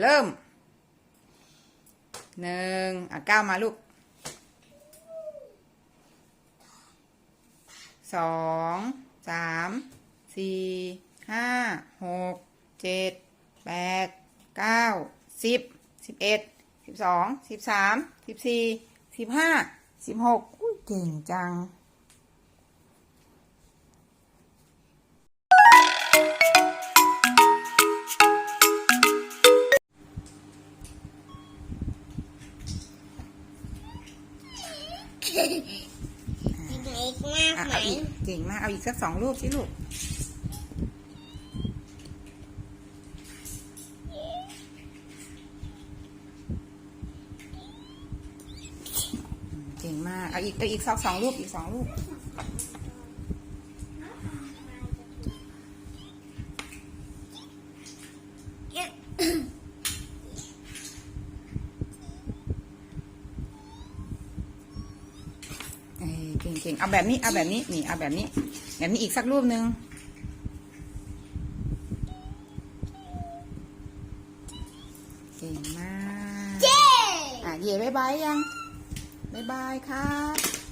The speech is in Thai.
เริ่มหนึ่งอะก้าวมาลูกสองสามสี่ห้าหกเจ็ดแปดเก้าสิบสิบเอ็ดสิบสองสิบสามสิบสี่สิบห้าสิบหกเก่งจัง เก่งมากอะไหมเอาอีกเก่งมาก เอาอีกสักสองรูปสิลูก เก่งมาก เอาอีกเอาอีกสองสองรูปอีกสองรูป เก่งเก่งเอาแบบนี้ เอาแบบนี้ นี่ เอาแบบนี้ แบบนี้อีกสักรูปหนึ่งเก่งมาก เย้อะเย่บายบายยังบายบายครับ